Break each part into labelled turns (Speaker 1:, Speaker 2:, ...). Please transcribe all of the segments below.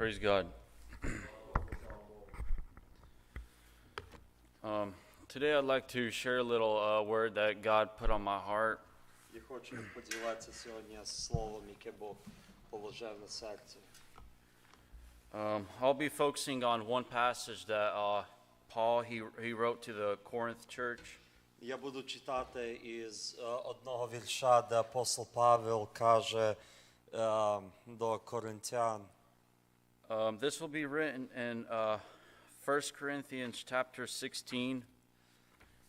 Speaker 1: Praise God. Um, today, I'd like to share a little uh, word that God put on my heart.
Speaker 2: Я хочу поділитися сьогодні словом, яке Бог положив на серці.
Speaker 1: Um, I'll be focusing on one passage that uh, Paul he, he wrote to the Corinth church.
Speaker 2: Я буду читати із е, одного вірша, де апостол Павел каже е, до коринтян.
Speaker 1: Um, this will be written in uh, 1 Corinthians chapter 16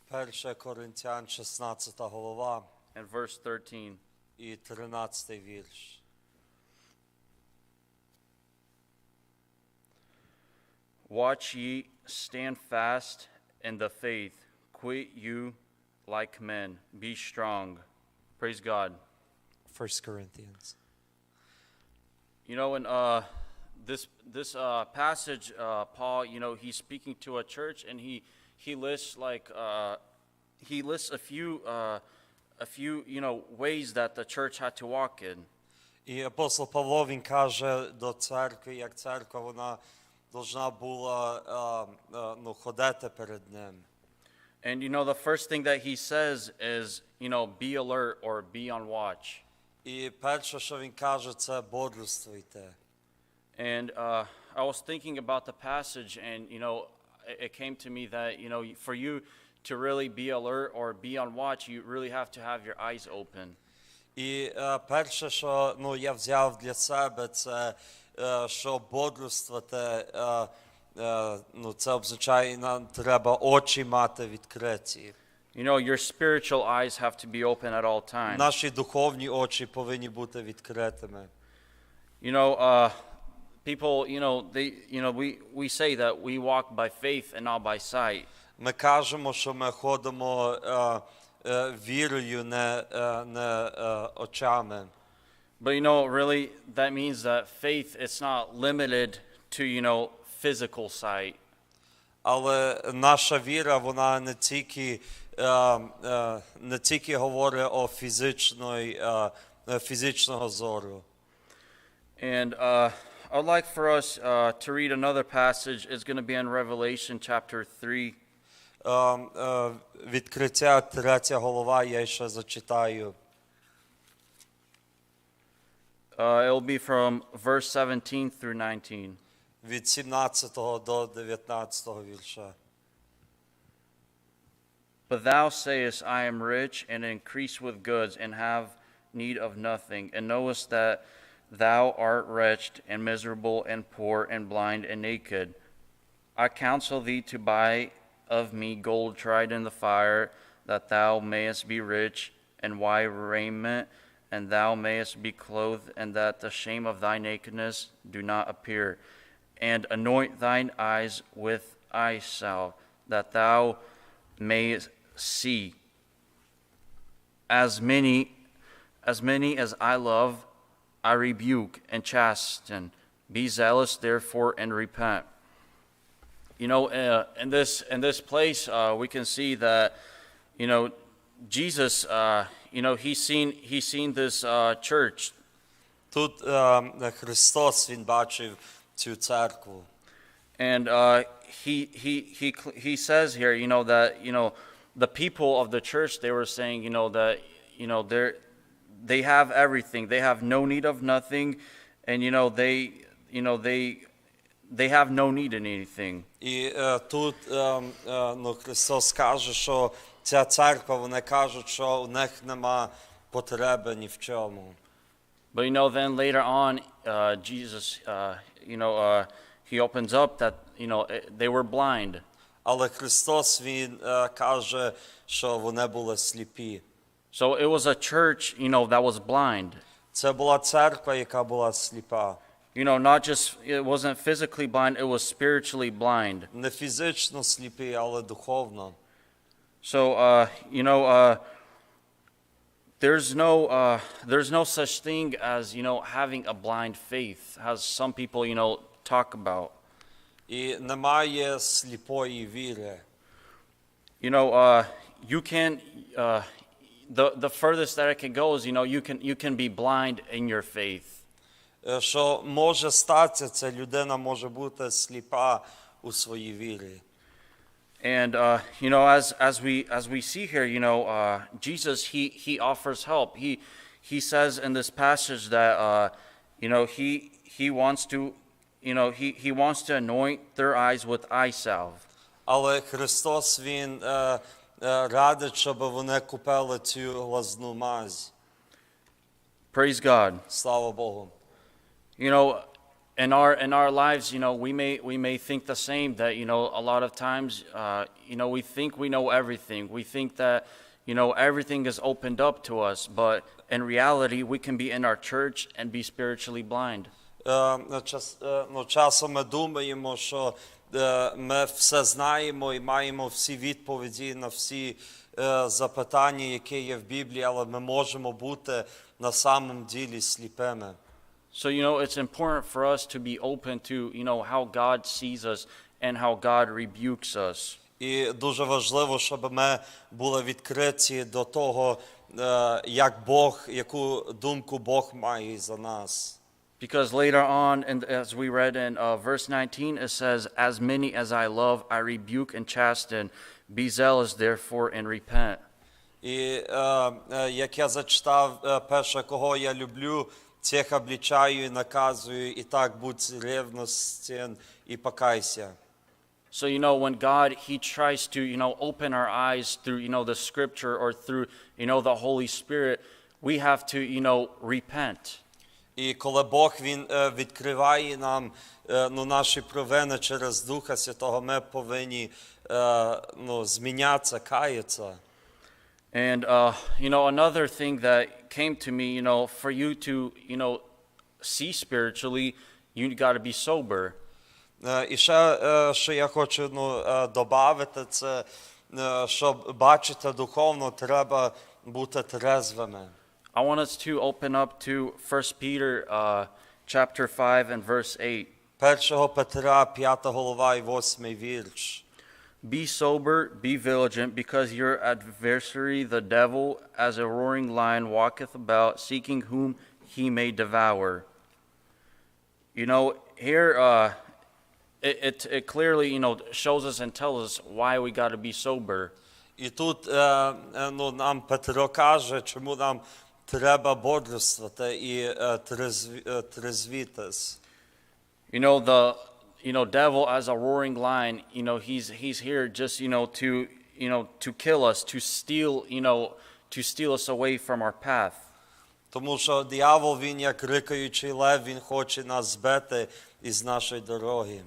Speaker 2: 1 Коринтян, 16 голова
Speaker 1: and verse 13.
Speaker 2: і 13 вірш.
Speaker 1: Watch ye, stand fast in the faith, quit you like men, be strong. Praise God.
Speaker 2: 1 Corinthians.
Speaker 1: You know, in uh, this this uh, passage, uh, Paul, you know, he's speaking to a church, and he he lists like uh, he lists a few uh, a few you know ways that the church had to walk in.
Speaker 2: І апостол Павло він каже до церкви, як церква вона должна була е, е, ну, ходити перед ним.
Speaker 1: And you know, the first thing that he says is, you know, be alert or be on watch.
Speaker 2: І перше, що він каже, це бодрствуйте.
Speaker 1: And uh, I was thinking about the passage, and you know, it, it came to me that you know, for you to really be alert or be on watch, you really have to have your eyes open.
Speaker 2: І е, перше, що ну, я взяв для себе, це е, що бодрствувати, е, е, ну, це означає, нам треба очі мати відкриті.
Speaker 1: You know, your spiritual eyes have to be open at all times.
Speaker 2: Наші духовні очі повинні бути відкритими.
Speaker 1: You know, uh, people, you know, they, you know, we, we say that we walk by faith and not by sight.
Speaker 2: Ми кажемо, що ми ходимо е, е, вірою, не, е, не е, очами.
Speaker 1: But you know, really, that means that faith it's not limited to you know physical sight.
Speaker 2: Але наша віра, вона не тільки, е, е, не тільки говорить о фізичної, е, е, фізичного зору.
Speaker 1: And uh, I'd like for us uh, to read another passage. It's going to be in Revelation chapter 3.
Speaker 2: Е, е, Відкриття третя голова, я ще зачитаю.
Speaker 1: Uh, it'll be from verse 17 through 19.
Speaker 2: Від 17 до 19 вірша.
Speaker 1: But thou sayest, I am rich and increase with goods and have need of nothing, and knowest that thou art wretched and miserable and poor and blind and naked. I counsel thee to buy of me gold tried in the fire, that thou mayest be rich, and white raiment, and thou mayest be clothed, and that the shame of thy nakedness do not appear. And anoint thine eyes with eye salve, that thou mayest see. As many as many as I love, I rebuke and chasten. Be zealous, therefore, and repent. You know, uh, in this in this place, uh, we can see that, you know, Jesus. Uh, you know, he's seen he's seen this uh, church,
Speaker 2: Тут е, Христос, Він бачив цю церкву.
Speaker 1: and uh, he he he cl- he says here, you know, that you know, the people of the church they were saying, you know, that you know they're they have everything, they have no need of nothing, and you know they you know they they have no need in anything.
Speaker 2: І е, тут е, е, ну, Христос каже, що ця церква, вони кажуть, що у них нема потреби ні в чому.
Speaker 1: But you know, then later on, uh, Jesus, uh, you know, uh, he opens up that you know eh, they were blind,
Speaker 2: Але Христос Він е, каже, що вони були сліпі.
Speaker 1: so it was a church, you know, that was blind.
Speaker 2: Це була церква, яка була сліпа.
Speaker 1: You know, not just it wasn't physically blind; it was spiritually blind.
Speaker 2: Не фізично сліпі, але духовно.
Speaker 1: So, uh, you know, uh, there's no uh, there's no such thing as you know having a blind faith, as some people you know talk about.
Speaker 2: І немає сліпої віри.
Speaker 1: You know, uh, you can uh, the the furthest that it can go is you know you can you can be blind in your faith.
Speaker 2: е, що може статися, ця людина може бути сліпа у своїй вірі.
Speaker 1: And uh, you know, as as we as we see here, you know, uh, Jesus he he offers help. He he says in this passage that uh, you know he he wants to you know he he wants to anoint their eyes with eye salve.
Speaker 2: Але Христос Він е, е, радить, щоб вони купили цю глазну мазь.
Speaker 1: Praise God.
Speaker 2: Слава Богу.
Speaker 1: You know, in our in our lives, you know, we may we may think the same that you know a lot of times, uh, you know, we think we know everything. We think that you know everything is opened up to us, but in reality, we can be in our church and be spiritually blind.
Speaker 2: Е, час, е, ну, часом ми думаємо, що е, ми все знаємо і маємо всі відповіді на всі е, запитання, які є в Біблії, але ми можемо бути на самом ділі сліпими.
Speaker 1: So you know, it's important for us to be open to you know how God sees us and how God rebukes us.
Speaker 2: І дуже важливо, щоб ми були відкриті до того, е, як Бог, яку думку Бог має за нас.
Speaker 1: Because later on, and as we read in uh, verse 19, it says, As many as I love, I rebuke and chasten. Be zealous, therefore, and repent.
Speaker 2: І е, е, як я зачитав, е, перше, кого я люблю, цих облічаю і наказую, і так будь ревностен і покайся.
Speaker 1: So, you know, when God, He tries to, you know, open our eyes through, you know, the scripture or through, you know, the Holy Spirit, we have to, you know, repent.
Speaker 2: І коли Бог він е, відкриває нам е, ну, наші провини через Духа Святого, ми повинні е, ну, змінятися, каятися.
Speaker 1: And, uh, you know, another thing that came to me, you know, for you to, you know, see spiritually, you got to be sober.
Speaker 2: І ще, що я хочу ну, додати, це, щоб бачити духовно, треба бути трезвими.
Speaker 1: I want us to open up to 1 Peter uh, chapter 5 and verse 8.
Speaker 2: 1 Петра, 5 голова і 8 вірш.
Speaker 1: Be sober, be vigilant, because your adversary, the devil, as a roaring lion, walketh about, seeking whom he may devour. You know, here uh, it, it, it clearly, you know, shows us and tells us why we got to be sober.
Speaker 2: І тут е, е, ну, нам Петро каже, чому нам треба бодрствувати і е, трезві, е, трезвітись.
Speaker 1: You know, the you know, devil as a roaring lion, you know, he's he's here just, you know, to you know, to kill us, to steal, you know, to steal us away from our path.
Speaker 2: Тому що диявол, він як рикаючий лев, він хоче нас збити із нашої дороги.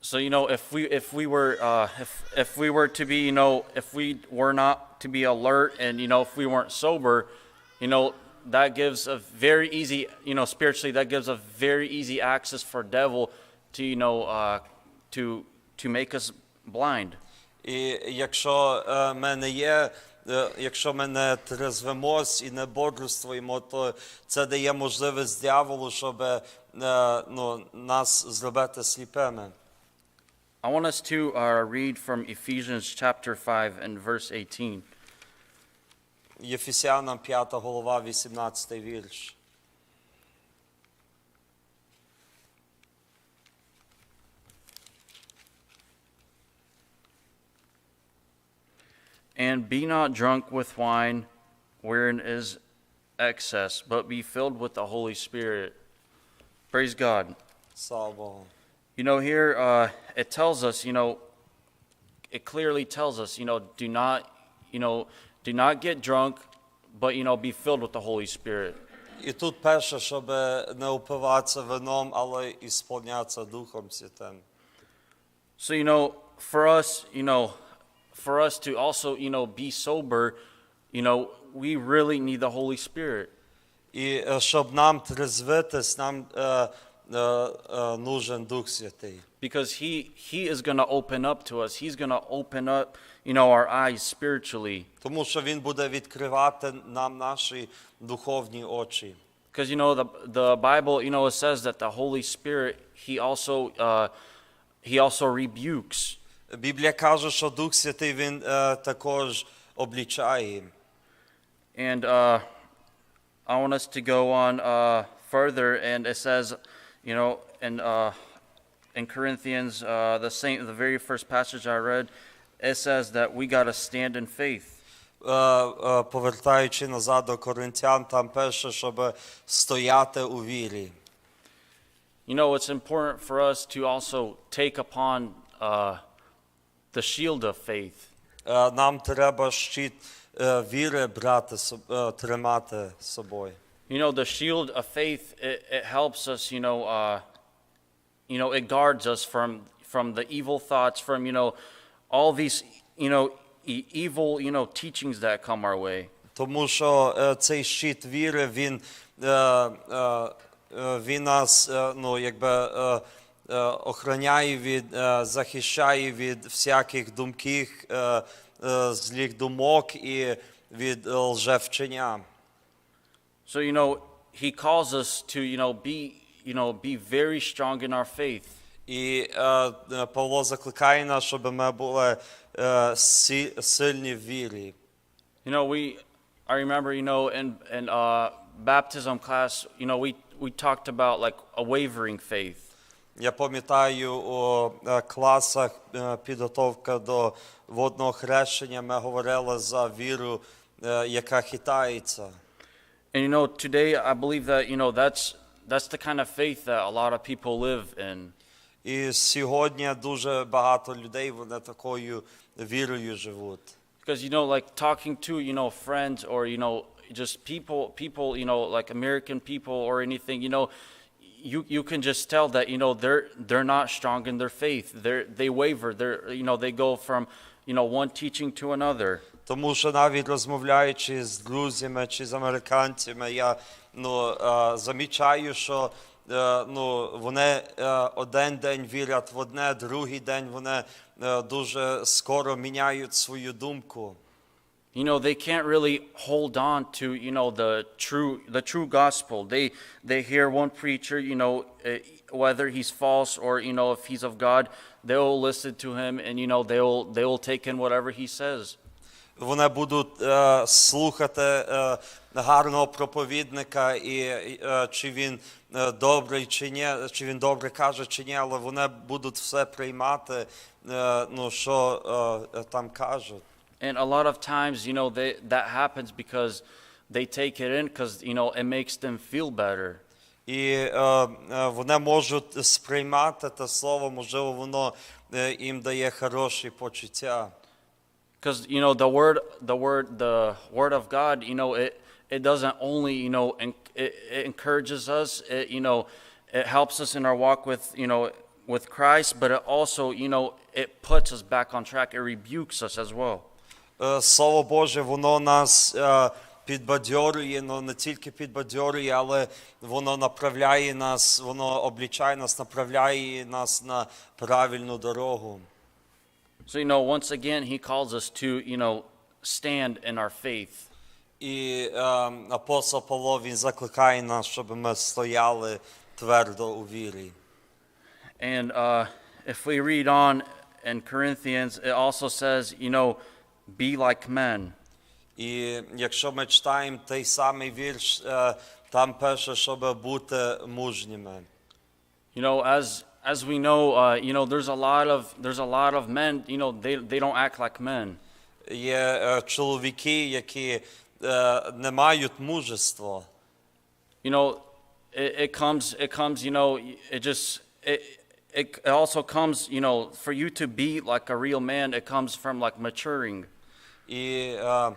Speaker 1: So you know, if we if we were uh, if if we were to be you know if we were not to be alert and you know if we weren't sober, you know that gives a very easy you know spiritually that gives a very easy access for devil to you know uh, to to make us blind.
Speaker 2: І якщо е, ми не є, е, якщо ми не трезвимось і не бодрствуємо, то це дає можливість дияволу, щоб е, ну, нас зробити сліпими.
Speaker 1: I want us to uh, read from Ephesians chapter 5 and verse 18.
Speaker 2: Єфесянам 5 голова, 18 вірш.
Speaker 1: And be not drunk with wine, wherein is excess, but be filled with the Holy Spirit. Praise God.
Speaker 2: Слава Богу.
Speaker 1: You know, here uh, it tells us, you know, it clearly tells us, you know, do not, you know, do not get drunk, but, you know, be filled with the Holy Spirit.
Speaker 2: І тут перше, щоб не упиватися вином, але і сповнятися Духом Святим.
Speaker 1: So, you know, for us, you know, for us to also, you know, be sober, you know, we really need the Holy Spirit.
Speaker 2: І е, щоб нам трезвитись, нам е, е, е, нужен Дух Святий.
Speaker 1: Because he, he is going to open up to us. He's going to open up, you know, our eyes spiritually.
Speaker 2: Тому що Він буде відкривати нам наші духовні очі.
Speaker 1: Because you know the the Bible, you know, it says that the Holy Spirit he also uh, he also rebukes.
Speaker 2: Біблія каже, що Дух Святий Він е, також облічає.
Speaker 1: And uh, I want us to go on uh, further, and it says, you know, in uh, in Corinthians, uh, the same, the very first passage I read, it says that we got to stand in faith.
Speaker 2: Е, е, Повертаючи назад до Коринтян, там пише, щоб стояти у вірі.
Speaker 1: You know, it's important for us to also take upon uh, the shield of faith.
Speaker 2: Е, Нам треба щит е, віри брати, з соб- е, тримати з собою.
Speaker 1: You know, the shield of faith, it, it helps us, you know, uh, you know, it guards us from, from the evil thoughts, from, you know, all these, you know, e- evil, you know, teachings that come our way.
Speaker 2: Тому що е, цей щит віри, він, е, е, е, він нас е, ну, якби, е, е, охороняє від, е, захищає від всяких думків, е, е, злих думок і від е, лжевчення.
Speaker 1: So, you know, he calls us to, you know, be, you know, be very strong in our faith.
Speaker 2: І е, е, Павло закликає нас, щоб ми були е, сі- сильні в вірі.
Speaker 1: You know, we, I remember, you know, in, in uh, baptism class, you know, we, we talked about like a wavering faith.
Speaker 2: Я пам'ятаю у е, класах е, підготовка до водного хрещення ми говорили за віру, е, яка хитається.
Speaker 1: And you know, today I believe that, you know, that's, that's the kind of faith that a lot of people live in.
Speaker 2: І сьогодні дуже багато людей вони такою вірою живуть.
Speaker 1: Because, you know, like talking to, you know, friends or, you know, just people, people, you know, like American people or anything, you know, you, you can just tell that, you know, they're, they're not strong in their faith. They're, they waver. They're, you know, they go from, you know, one teaching to another.
Speaker 2: Тому що навіть розмовляючи з друзями чи з американцями, я ну, е, замічаю, що е, ну, вони е, один день вірять в одне, другий день вони е, дуже скоро міняють свою думку.
Speaker 1: You know, they can't really hold on to, you know, the true, the true gospel. They, they hear one preacher, you know, eh, whether he's false or, you know, if he's of God, they'll listen to him and, you know, they'll, they will take in whatever he says.
Speaker 2: Вони будуть е, слухати е, гарного проповідника, і е, чи він е, добрий чи ні, чи він добре каже чи ні, але вони будуть все приймати, е, ну, що е, там кажуть.
Speaker 1: And a lot of times, you know, they, that happens because they take it in because, you know, it makes them feel better.
Speaker 2: І е, е, вони можуть сприймати те слово, можливо, воно е, їм дає хороші почуття.
Speaker 1: Because, you know, the word, the word, the word of God, you know, it, it doesn't only, you know, en- it, it encourages us, it, you know, it helps us in our walk with, you know, with Christ, but it also, you know, it puts us back on track. It rebukes us as well.
Speaker 2: Е, Слово Боже, воно нас е, підбадьорює, ну не тільки підбадьорює, але воно направляє нас, воно облічає нас, направляє нас на правильну дорогу.
Speaker 1: So, you know, once again, he calls us to, you know, stand in our faith.
Speaker 2: І е, апостол Павло він закликає нас, щоб ми стояли твердо у вірі.
Speaker 1: And uh, if we read on in Corinthians, it also says, you know, be like men.
Speaker 2: І якщо ми читаємо той самий вірш, е, там пише, щоб бути мужніми.
Speaker 1: You know, as as we know, uh, you know, there's a lot of there's a lot of men. You know, they they don't act like men.
Speaker 2: Є е, чоловіки, які е, не мають мужества.
Speaker 1: You know, it, it comes it comes. You know, it just it, it it also comes. You know, for you to be like a real man, it comes from like maturing.
Speaker 2: І е, е,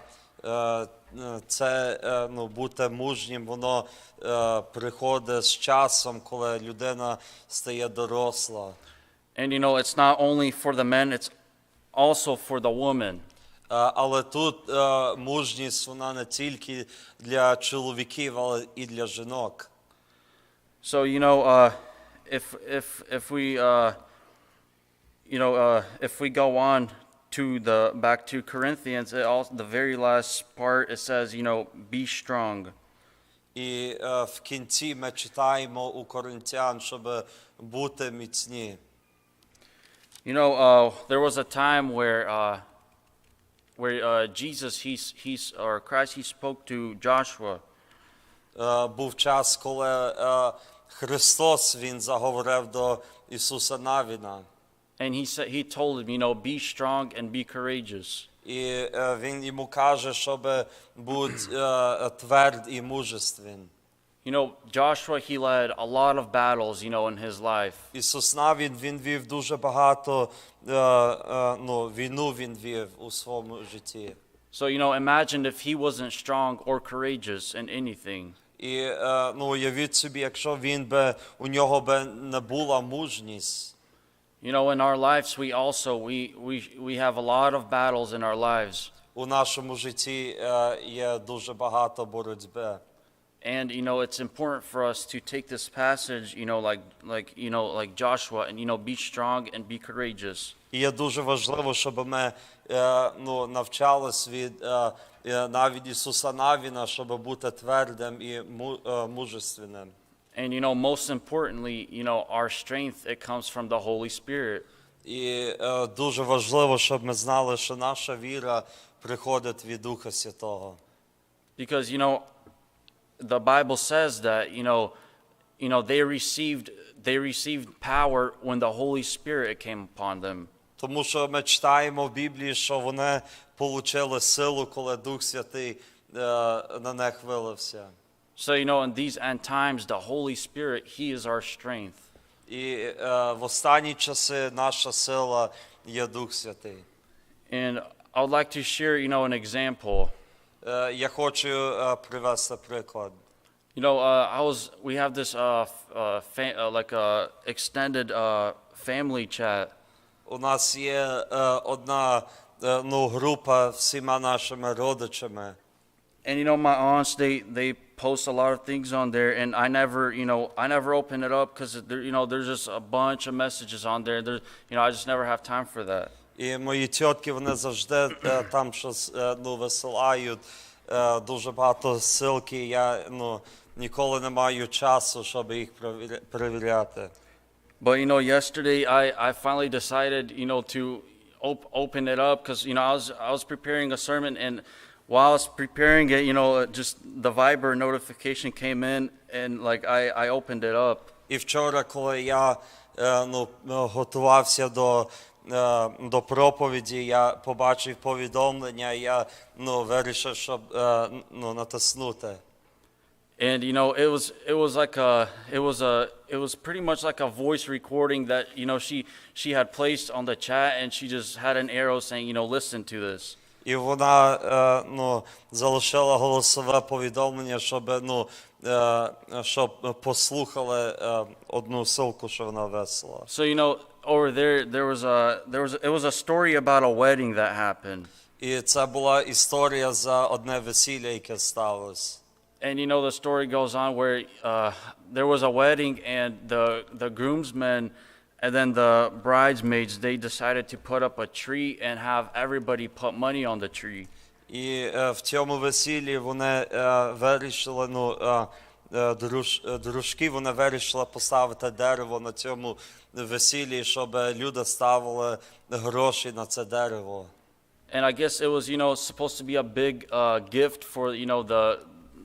Speaker 2: це е, ну, бути мужнім, воно е, приходить з часом, коли людина стає доросла.
Speaker 1: And you know, it's not only for the men; it's also for the woman.
Speaker 2: Е, Але тут е, мужність вона не тільки для чоловіків, але і для жінок.
Speaker 1: So you know, uh, if if if we uh, you know uh, if we go on to the back to Corinthians, it also, the very last part it says, you know, be strong.
Speaker 2: І е, в кінці ми читаємо у Коринтян, щоб бути міцні.
Speaker 1: You know, uh, there was a time where uh, where uh, Jesus he's he's or Christ he spoke to Joshua,
Speaker 2: е, був час, коли е, Христос він заговорив до Ісуса Навіна.
Speaker 1: And he said, he told him, you know, be strong and be courageous.
Speaker 2: І е, він йому каже, щоб бути е, тверд і мужествен.
Speaker 1: You know, Joshua, he led a lot of battles, you know, in his life.
Speaker 2: Ісус Навін, він вів дуже багато е, е, ну, війну він вів у своєму житті.
Speaker 1: So, you know, imagine if he wasn't strong or courageous in anything.
Speaker 2: І е, ну, уявіть собі, якщо він би у нього би не була мужність.
Speaker 1: You know, in our lives, we also, we, we, we have a lot of battles in our lives.
Speaker 2: У нашому житті е, є дуже багато боротьби.
Speaker 1: And, you know, it's important for us to take this passage, you know, like, like, you know, like Joshua and, you know, be strong and be courageous.
Speaker 2: І є дуже важливо, щоб ми е, ну, навчались від е, е, навіть Ісуса Навіна, щоб бути твердим і му, е, мужественним.
Speaker 1: And, you know, most importantly, you know, our strength, it comes from the Holy Spirit.
Speaker 2: І е, дуже важливо, щоб ми знали, що наша віра приходить від Духа Святого.
Speaker 1: Because, you know, the Bible says that, you know, you know, they received, they received power when the Holy Spirit came upon them.
Speaker 2: Тому що ми читаємо в Біблії, що вони отримали силу, коли Дух Святий е, на них вилився.
Speaker 1: So, you know, in these end times, the Holy Spirit, He is our strength.
Speaker 2: І е, в останні часи наша сила є Дух Святий.
Speaker 1: And I would like to share, you know, an example.
Speaker 2: Е, я хочу е, привести приклад.
Speaker 1: You know, uh, I was, we have this, uh, f- uh, fa- uh, like a extended uh, family chat.
Speaker 2: У нас є е, одна е, ну, група всіма нашими родичами.
Speaker 1: And, you know, my aunts, they, they post a lot of things on there, and I never, you know, I never open it up because, you know, there's just a bunch of messages on there. There, you know, I just never have time for that.
Speaker 2: І мої тітки вони завжди е, там щось е, ну, висилають е, дуже багато ссылки. Я ну, ніколи не маю часу, щоб їх перевіря- перевіряти.
Speaker 1: But, you know, yesterday I, I finally decided, you know, to op- open it up because, you know, I was, I was preparing a sermon and while I was preparing it, you know, just the Viber notification came in and like I, I opened it up.
Speaker 2: І вчора, коли я е, ну, готувався до, е, до проповіді, я побачив повідомлення, і я ну, вирішив, щоб е, ну, натиснути.
Speaker 1: And, you know, it was, it was like a, it was a, it was pretty much like a voice recording that, you know, she, she had placed on the chat and she just had an arrow saying, you know, listen to this.
Speaker 2: І вона е, ну, залишила голосове повідомлення, щоб, ну, е, щоб послухали е, одну ссылку, що вона весила.
Speaker 1: So, you know, over there, there was a, there was, it was a story about a wedding that happened.
Speaker 2: І це була історія за одне весілля, яке сталося.
Speaker 1: And you know, the story goes on where uh, there was a wedding, and the, the groomsmen and then the bridesmaids, they decided to put up a tree and have everybody put money on the tree.
Speaker 2: І е, в цьому весіллі вони е, вирішили, ну, е, е, друж, е, дружки, вони вирішили поставити дерево на цьому весіллі, щоб люди ставили гроші на це дерево.
Speaker 1: And I guess it was, you know, supposed to be a big uh, gift for, you know, the,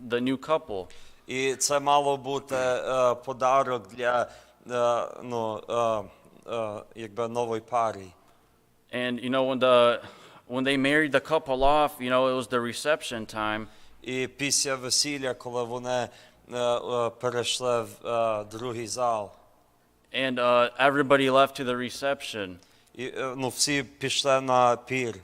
Speaker 1: the new couple.
Speaker 2: І це мало бути е, подарок для е, ну, е, е, якби нової парі.
Speaker 1: And, you know, when, the, when they married the couple off, you know, it was the reception time.
Speaker 2: І після весілля, коли вони е, е, перейшли в е, другий зал,
Speaker 1: And uh, everybody left to the reception.
Speaker 2: і е, ну, всі пішли на пір.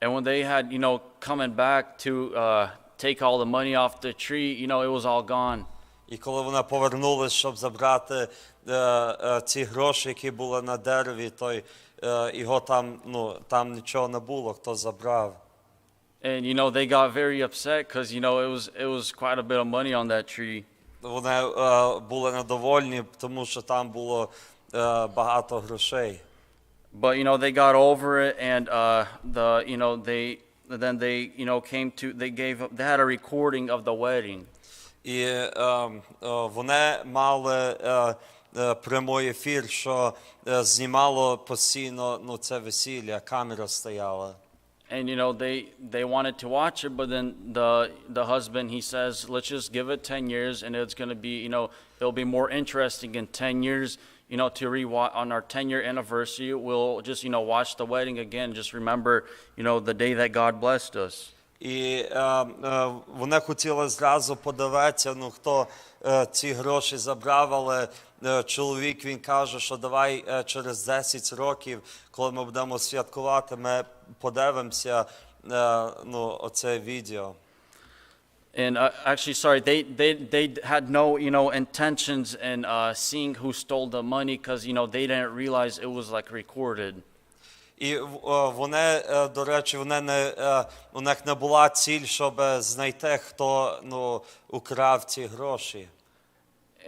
Speaker 1: And when they had, you know, coming back to uh, take all the money off the tree, you know, it was all gone.
Speaker 2: І коли вони повернулись, щоб забрати е, е, ці гроші, які були на дереві, то е, його там, ну, там нічого не було, хто забрав.
Speaker 1: And you know, they got very upset because you know it was it was quite a bit of money on that tree.
Speaker 2: Вони е, були недовольні, тому що там було е, багато грошей.
Speaker 1: But you know, they got over it, and uh, the you know they then they you know came to they gave they had a recording of the wedding.
Speaker 2: І е, е, вони мали е, е, прямий ефір, що е, знімало постійно ну, це весілля, камера стояла.
Speaker 1: And you know they they wanted to watch it, but then the the husband he says, let's just give it ten years, and it's going to be you know it'll be more interesting in ten years. You know to re on our ten year anniversary, we'll just you know watch the wedding again. Just remember you know the day that God blessed us.
Speaker 2: І е, е, вони хотіли зразу подивитися, ну хто е, ці гроші забрав, але е, чоловік він каже, що давай е, через 10 років, коли ми будемо святкувати, ми подивимося е, ну, оце відео.
Speaker 1: And uh, actually, sorry, they, they, they had no, you know, intentions in uh, seeing who stole the money because, you know, they didn't realize it was like recorded.
Speaker 2: І е, вони, е, до речі, вони не, е, у них не була ціль, щоб знайти, хто ну, украв ці гроші.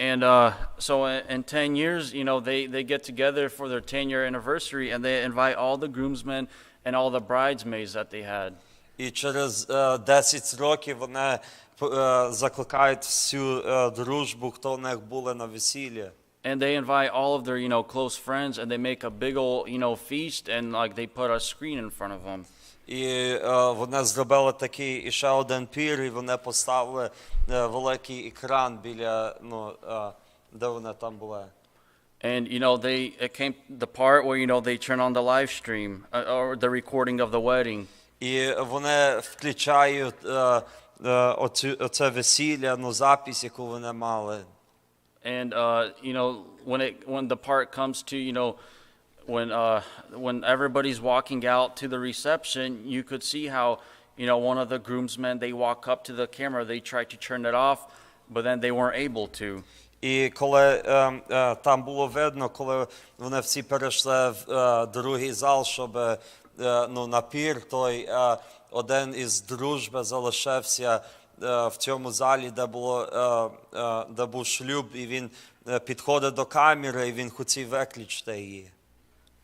Speaker 1: And uh, so in, in 10 years, you know, they, they get together for their 10 year anniversary and they invite all the groomsmen and all the bridesmaids that they had.
Speaker 2: І через е, 10 років вони е, закликають всю е, дружбу, хто в них були на весіллі.
Speaker 1: And they invite all of their, you know, close friends and they make a big old, you know, feast and like they put a screen in front of them.
Speaker 2: І е, вони зробили такий і ще один пір, і вони поставили е, великий екран біля, ну, е, де вони там були.
Speaker 1: And you know, they it came the part where you know they turn on the live stream uh, or the recording of the wedding.
Speaker 2: І вони включають е, е, оцю, оце весілля, ну, запись, яку вони мали.
Speaker 1: And uh, you know, when it when the part comes to you know, when uh, when everybody's walking out to the reception, you could see how you know one of the groomsmen they walk up to the camera, they try to turn it off, but then they weren't able to.
Speaker 2: І коли е, е, там було видно, коли вони всі перейшли в е, другий зал, щоб е, ну, напір, той е, один із дружби залишився е, в цьому залі, де, було, е, е, де був шлюб, і він е, підходить до камери, і він хотів виключити її.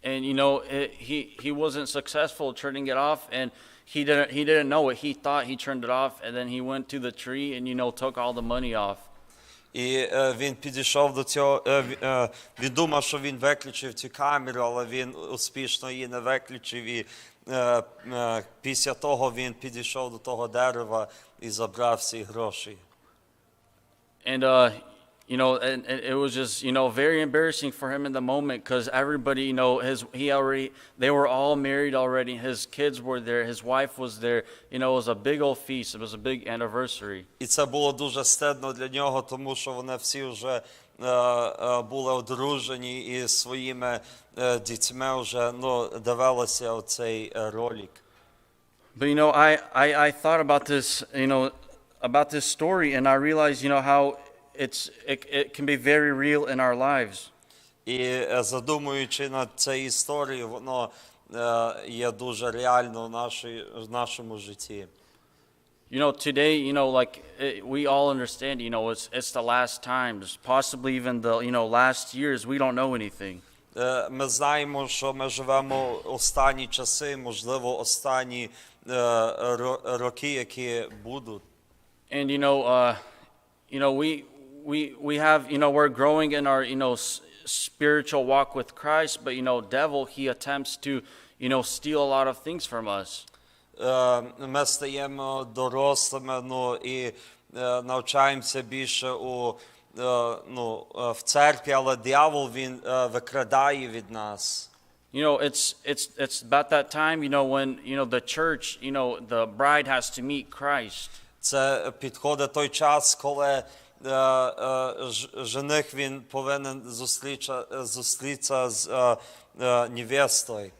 Speaker 1: And you know, he he wasn't successful turning it off, and he didn't he didn't know it. He thought he turned it off, and then he went to the tree and you know took all the money off.
Speaker 2: І е, він підійшов до цього, е, ві- е, він думав, що він виключив цю камеру, але він успішно її не виключив. І е, е, після того він підійшов до того дерева і забрав всі гроші.
Speaker 1: And uh, you know, and, and it was just you know very embarrassing for him in the moment because everybody, you know, his he already they were all married already. His kids were there. His wife was there. You know, it was a big old feast. It was a big anniversary.
Speaker 2: І це було дуже стидно для нього, тому що вони всі вже е, е, були одружені і своїми е, дітьми вже ну, дивилися оцей е, ролик.
Speaker 1: But you know, I, I, I thought about this, you know, about this story, and I realized, you know, how it's it, it can be very real in our lives.
Speaker 2: І е, задумуючи над цією історією, воно е, є дуже реально нашій, в нашому житті.
Speaker 1: You know, today, you know, like it, we all understand, you know, it's it's the last times, possibly even the you know last years. We don't know anything.
Speaker 2: Е, Ми знаємо, що ми живемо останні часи, можливо, останні е, ро- роки, які будуть.
Speaker 1: And you know, uh, you know, we we we have, you know, we're growing in our, you know, s- spiritual walk with Christ, but you know, devil he attempts to, you know, steal a lot of things from us.
Speaker 2: Е, Ми стаємо дорослими, ну і е, навчаємося більше у, е, ну, в церкві, але диявол він викрадає від нас.
Speaker 1: You know, it's it's it's about that time, you know, when you know the church, you know, the bride has to meet Christ.
Speaker 2: Це підходить той час, коли жених він повинен зустріча, зустрітися з невестою.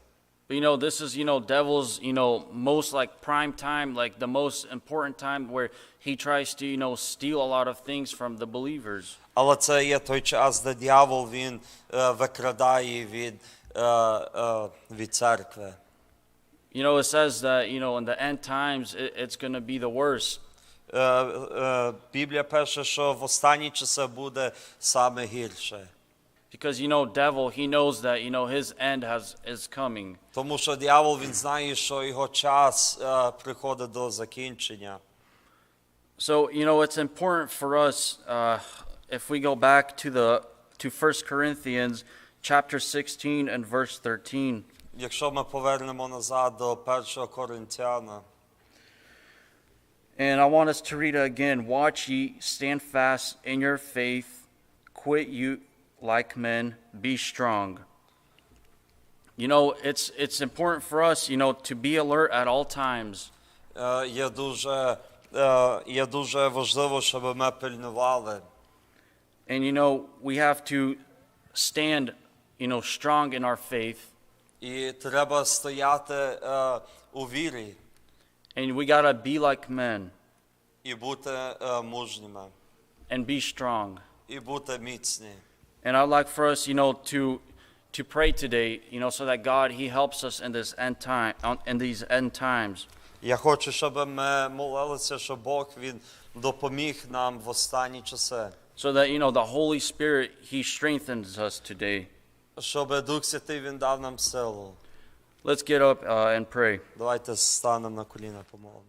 Speaker 1: But you know, this is you know devil's you know most like prime time, like the most important time where he tries to you know steal a lot of things from the believers.
Speaker 2: Але це є той час, де диявол він е, викрадає від, е, е, від церкви.
Speaker 1: You know, it says that you know in the end times it, it's going to be the worst.
Speaker 2: Е, е, Біблія пише, що в останні часи буде саме гірше.
Speaker 1: Because you know, devil, he knows that you know his end has is coming.
Speaker 2: Тому що диявол він знає, що його час е, приходить до закінчення.
Speaker 1: So you know, it's important for us uh, if we go back to the to First Corinthians chapter 16 and verse 13.
Speaker 2: Якщо ми повернемо назад до першого Коринтяна,
Speaker 1: And I want us to read it again. Watch ye, stand fast in your faith, quit you like men, be strong. You know, it's it's important for us, you know, to be alert at all times.
Speaker 2: е, є дуже, е, є дуже важливо, щоб ми пильнували.
Speaker 1: And you know, we have to stand, you know, strong in our faith.
Speaker 2: І треба стояти е, у вірі
Speaker 1: And we got to be like men
Speaker 2: і бути е, мужніми,
Speaker 1: and be strong.
Speaker 2: і бути міцні.
Speaker 1: And I'd like for us, you know, to to pray today, you know, so that God He helps us in this end time, on- in these end times.
Speaker 2: Я хочу, щоб ми молилися, щоб Бог він допоміг нам в останні часи,
Speaker 1: So that, you know, the Holy Spirit He strengthens us today.
Speaker 2: щоб Дух Святий він дав нам силу.
Speaker 1: Let's get up uh, and pray.
Speaker 2: Давайте станемо на коліна, помолимось.